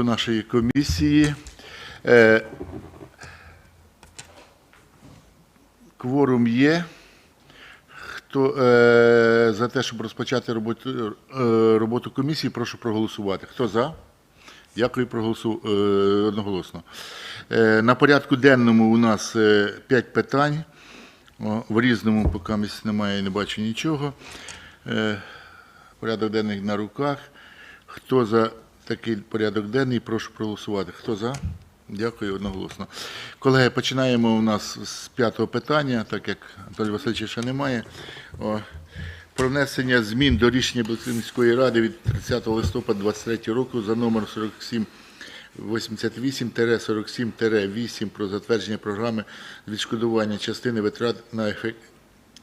роботу нашої комісії. Е, Кворум є. Хто е, за те, щоб розпочати роботу, е, роботу комісії, прошу проголосувати. Хто за? Дякую, проголосу одноголосно. На порядку денному у нас е, п'ять питань. В різному поки місць немає, не бачу нічого. Порядок денний на руках. Хто за такий порядок денний, прошу проголосувати. Хто за? Дякую одноголосно. Колеги, починаємо у нас з п'ятого питання, так як Анатолія Васильовича ще немає. О, про внесення змін до рішення міської ради від 30 листопада 2023 року за номер 47 88-47-8 про затвердження програми відшкодування частини витрат на ефект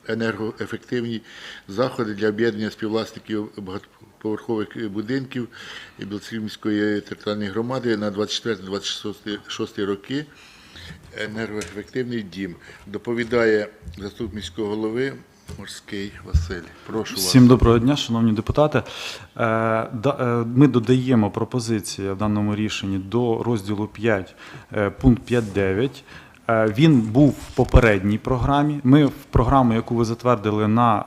енергоефективні заходи для об'єднання співвласників багатоповерхових будинків Білоцерківської територіальної громади на 24-26 роки. Енергоефективний дім. Доповідає заступник міського голови Морський Василь. Прошу вас. Всім доброго дня, шановні депутати. Е, е, Ми додаємо пропозиції в даному рішенні до розділу 5, е, пункт 5.9. Е, Він був в попередній програмі. Ми в програму, яку ви затвердили на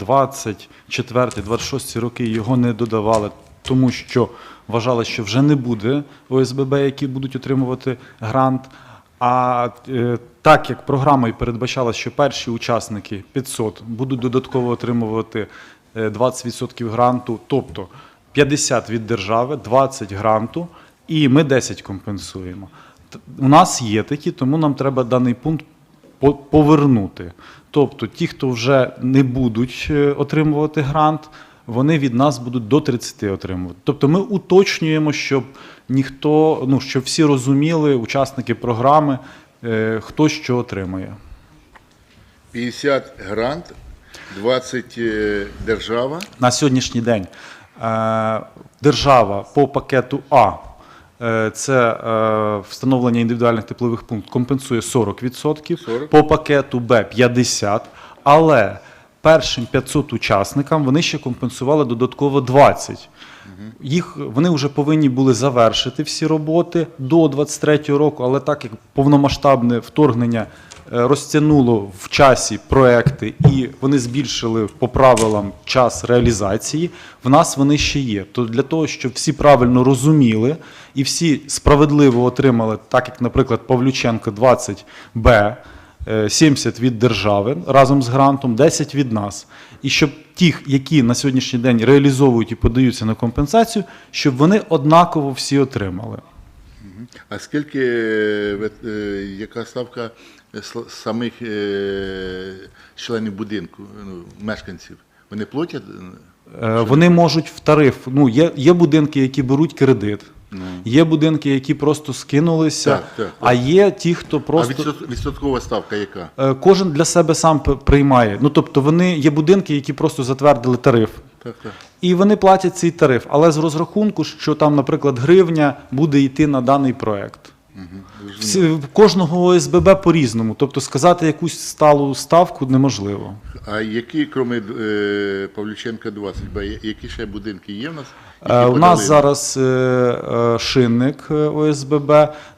24-26 роки, його не додавали, тому що вважали, що вже не буде ОСББ, які будуть отримувати грант. А е, так як програма і передбачала, що перші учасники 500 будуть додатково отримувати е, 20% гранту, тобто 50 від держави, 20 гранту, і ми 10 компенсуємо. У нас є такі, тому нам треба даний пункт повернути. Тобто ті, хто вже не будуть е, отримувати грант, вони від нас будуть до 30 отримувати. Тобто ми уточнюємо, щоб ніхто, ну щоб всі розуміли, учасники програми, е, хто що отримує. 50 грант, 20 е, держава. На сьогоднішній день держава по пакету А. е, Це е, встановлення індивідуальних теплових пунктів компенсує 40%, 40. по пакету Б 50%, але першим 500 учасникам вони ще компенсували додатково 20%. Їх вони вже повинні були завершити всі роботи до 23-го року, але так як повномасштабне вторгнення розтягнуло в часі проекти і вони збільшили по правилам час реалізації, в нас вони ще є. То для того, щоб всі правильно розуміли і всі справедливо отримали, так як, наприклад, Павлюченко 20Б. е, 70 від держави разом з грантом, 10 від нас. І щоб ті, які на сьогоднішній день реалізовують і подаються на компенсацію, щоб вони однаково всі отримали. А скільки, е, е, яка ставка е, самих членів будинку, ну, мешканців? Вони платять? Вони можуть в тариф. Ну, є, є будинки, які беруть кредит, є будинки, які просто скинулися, Так, так, так. а є ті, хто просто. відсот- відсоткова ставка яка? Кожен для себе сам приймає. Ну тобто вони є будинки, які просто затвердили тариф. Так, так. І вони платять цей тариф, але з розрахунку, що там, наприклад, гривня буде йти на даний проект. В кожного ОСББ по-різному. Тобто сказати якусь сталу ставку неможливо. А які, крім е, Павлюченка 20, б, які ще будинки є в нас? Е, У нас зараз е, е, шинник е, ОСББ,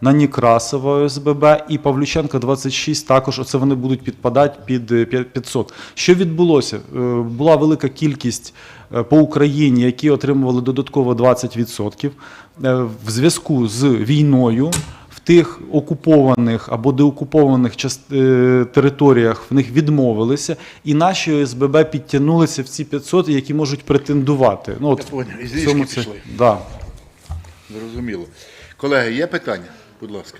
на Некрасова ОСББ і Павлюченка 26 також. Оце вони будуть підпадати під е, 500. Що відбулося? Е, Була велика кількість е, по Україні, які отримували додатково 20%. Е, В зв'язку з війною тих окупованих або деокупованих е, територіях в них відмовилися, і наші ОСББ підтягнулися в ці 500, які можуть претендувати. Ну, от Я в цьому це- пішли. Да. Зрозуміло. Колеги, є питання? Будь ласка,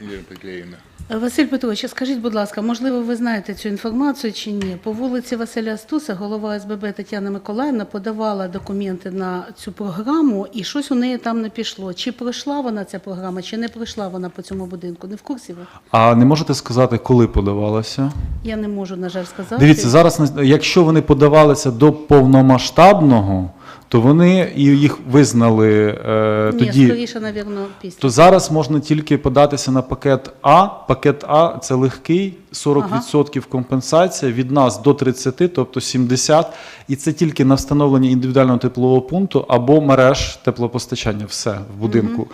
Ірина Петлеївна. Василь Петрович, скажіть, будь ласка, можливо, ви знаєте цю інформацію чи ні? По вулиці Василя Стуса голова СББ Тетяна Миколаївна подавала документи на цю програму, і щось у неї там не пішло. Чи пройшла вона ця програма, чи не пройшла вона по цьому будинку? Не в курсі ви? А не можете сказати, коли подавалося? Я не можу, на жаль, сказати. Дивіться, зараз якщо вони подавалися до повномасштабного, то вони і їх визнали е, Ні, тоді. скоріше, навірно, після. То зараз можна тільки податися на пакет А. Пакет А це легкий, 40% компенсація від нас до 30, тобто 70. І це тільки на встановлення індивідуального теплового пункту або мереж теплопостачання. Все в будинку.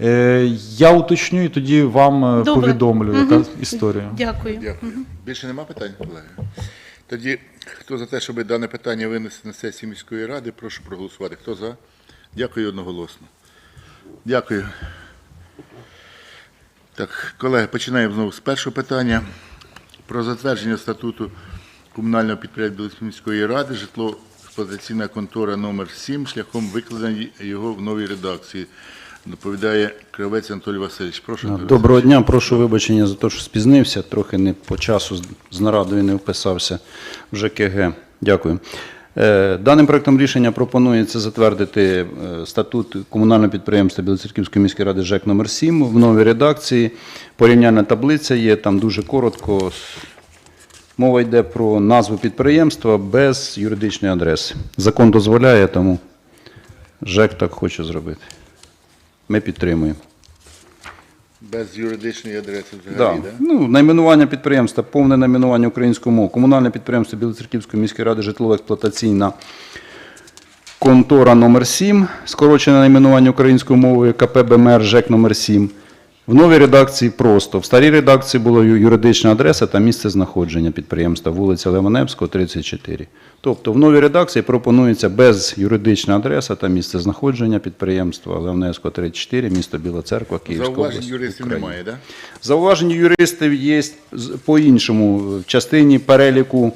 Е, я уточню і тоді вам е, Добре. повідомлю, яка історія. Дякую. Дякую. Більше нема питань, колеги? Тоді, хто за те, щоб дане питання винести на сесію міської ради, прошу проголосувати. Хто за? Дякую одноголосно. Дякую. Так, колеги, починаємо знову з першого питання. Про затвердження статуту комунального підприємства міської ради житло експлуатаційна контора номер 7 шляхом викладення його в новій редакції. Доповідає Кравець Анатолій Васильович. Прошу. Анатолій Доброго дня, прошу вибачення за те, що спізнився, трохи не по часу з- з нарадою не вписався в ЖКГ. Дякую. Е, Даним проектом рішення пропонується затвердити е, статут комунального підприємства Білоцерківської міської ради ЖЕК номер 7 в новій редакції. Порівняльна таблиця є, там дуже коротко. Мова йде про назву підприємства без юридичної адреси. Закон дозволяє, тому ЖЕК так хоче зробити. Ми підтримуємо. Без юридичної адреси взагалі, да? Ну, найменування підприємства, повне найменування українською мовою. Комунальне підприємство Білоцерківської міської ради житлово-експлуатаційна контора номер 7 скорочене найменування українською мовою КП БМР ЖЕК номер 7 В новій редакції просто. В старій редакції була юридична адреса та місце знаходження підприємства, вулиця Леваневського, 34. Тобто в новій редакції пропонується без юридична адреса та місце знаходження підприємства Леваневського, 34, місто Біла Церква, Київська Зауважень область. юристів Україна. немає, так? Да? Зауваження юристів є з- по-іншому. В частині переліку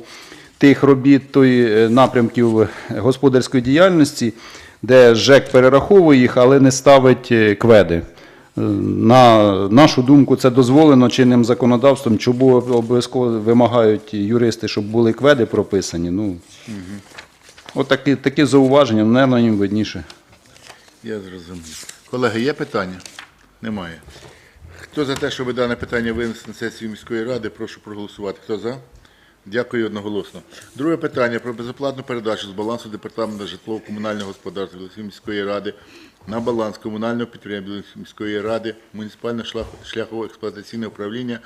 тих робіт, тої е, напрямків господарської діяльності, де ЖЕК перераховує їх, але не ставить е, кведи. На нашу думку, це дозволено чинним законодавством, чому обов'язково вимагають юристи, щоб були кведи прописані. Ну, от такі, такі зауваження, мабуть, їм видніше. Я зрозумів. Колеги, є питання? Немає. Хто за те, щоб дане питання винести на сесію міської ради, прошу проголосувати. Хто за? Дякую одноголосно. Друге питання про безоплатну передачу з балансу департаменту житлово-комунального господарства міської ради на баланс комунального підприємства міської ради муніципальне шлях- шляхово-експлуатаційне управління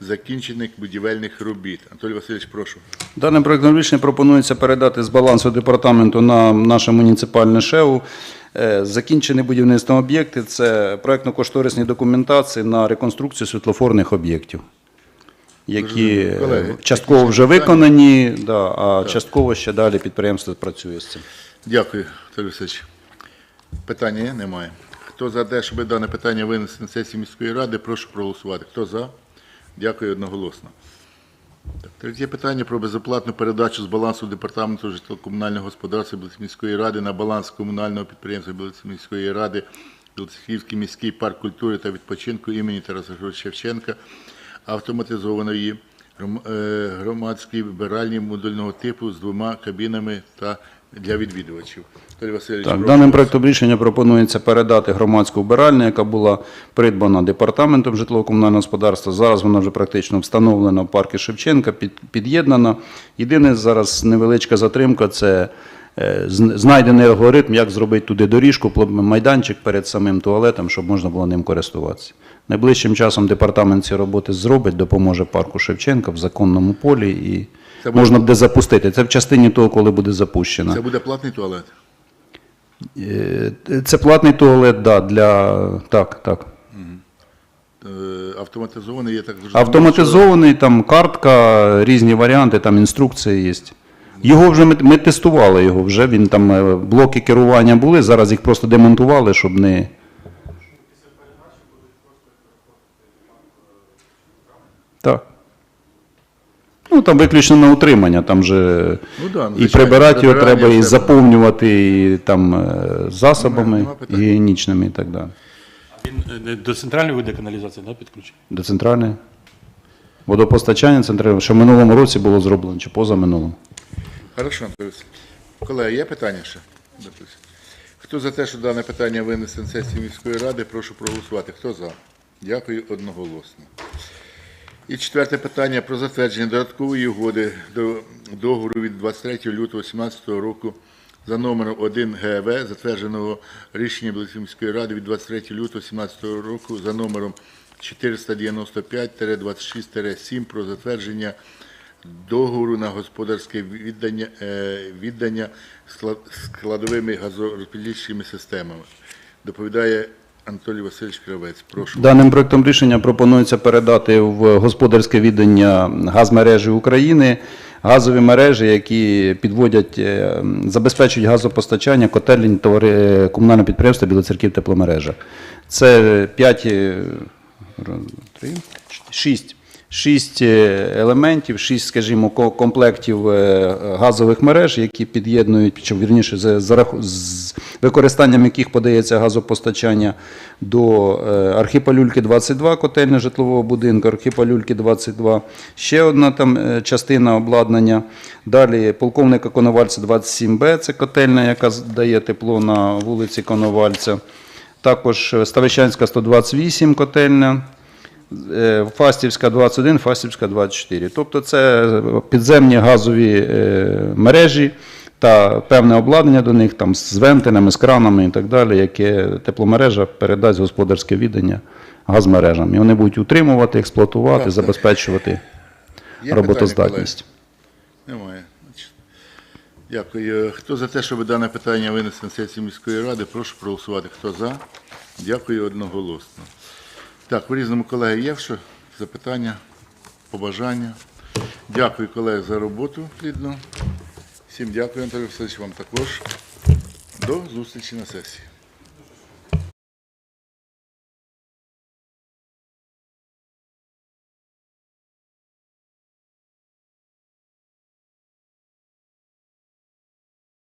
закінчених будівельних робіт. Анатолій Васильович, прошу. Даним проектом рішення пропонується передати з балансу департаменту на наше муніципальне ШЕУ. Е, Закінчені будівництвом об'єкти це проектно-кошторисні документації на реконструкцію світлофорних об'єктів, які Колеги, е, частково вже виконані, да, а частково ще далі підприємство працює з цим. Дякую, Васильович. Питання? Немає. Хто за те, щоб дане питання винести на сесію міської ради, прошу проголосувати. Хто за? Дякую одноголосно. Так, третє питання про безоплатну передачу з балансу департаменту житлово-комунального господарства міської ради на баланс комунального підприємства міської ради Білоцерківський міський парк культури та відпочинку імені Тараса Шевченка автоматизованої е, громадської вбиральні модульного типу з двома кабінами та для відвідувачів. Васильович, Так, даним вас. проектом рішення пропонується передати громадську вбиральню, яка була придбана департаментом житлово-комунального господарства. Зараз вона вже практично встановлена в парку Шевченка, під, під'єднана. Єдине зараз невеличка затримка це знайдений алгоритм, як зробити туди доріжку, майданчик перед самим туалетом, щоб можна було ним користуватися. Найближчим часом департамент ці роботи зробить, допоможе парку Шевченка в законному полі і Це можна буде запустити. Це в частині того, коли буде запущено. Це буде платний туалет? Е, Це платний туалет, да, для так, так. Е, Автоматизований, я так зрозумів. Автоматизований, там картка, різні варіанти, там інструкції є. Його вже ми, ми тестували його вже. Він там е, блоки керування були, зараз їх просто демонтували, щоб не. Так. Ну, там виключно на утримання, там же Ну да, і звичайно, прибирати його прибирання треба, і все. заповнювати і, там, е, засобами Нема питань. гігієнічними і так далі. Він е, до центральної води каналізації да, підключений? До центральної. Водопостачання центральне, що в минулому році було зроблено, чи позаминулому. Хорошо, Анатолій Колеги, є питання ще? Хто за те, що дане питання винесе на сесію міської ради, прошу проголосувати. Хто за? Дякую одноголосно. І четверте питання про затвердження додаткової угоди до договору від 23 лютого 2017 року за номером 1 ГВ, затвердженого рішенням міської ради від 23 лютого 2017 року за номером 495-26-7 про затвердження договору на господарське віддання, е, віддання складовими газорозподільчими системами. Доповідає Анатолій Васильович Кравець. Прошу. Даним проектом рішення пропонується передати в господарське віддання газмережі України газові мережі, які підводять, е, забезпечують газопостачання котельень товари комунального підприємства Білоцерків тепломережа. Це 5, 3, 6. Шість е, елементів, шість, скажімо, комплектів е, газових мереж, які під'єднують, чи вірніше, з, з використанням яких подається газопостачання до е, Архіпалюльки 22 котельня житлового будинку, Архіпалюльки 22, ще одна там частина обладнання. Далі полковника Коновальця 27Б, це котельня, яка дає тепло на вулиці Коновальця. Також Ставищанська 128 котельня. Е, Фастівська 21, Фастівська 24. Тобто це підземні газові е, мережі та певне обладнання до них там з вентилями, з кранами і так далі, яке тепломережа передасть господарське віддання газмережам. І вони будуть утримувати, експлуатувати, Так. забезпечувати роботоздатність. питання. Немає. Дякую. Хто за те, щоб дане питання винести на сесію міської ради, прошу проголосувати. Хто за? Дякую одноголосно. Так, у різному колеги є що? Запитання, побажання. Дякую, колеги, за роботу плідну. Всім дякую, Анатолій Васильович, вам також. До зустрічі на сесії.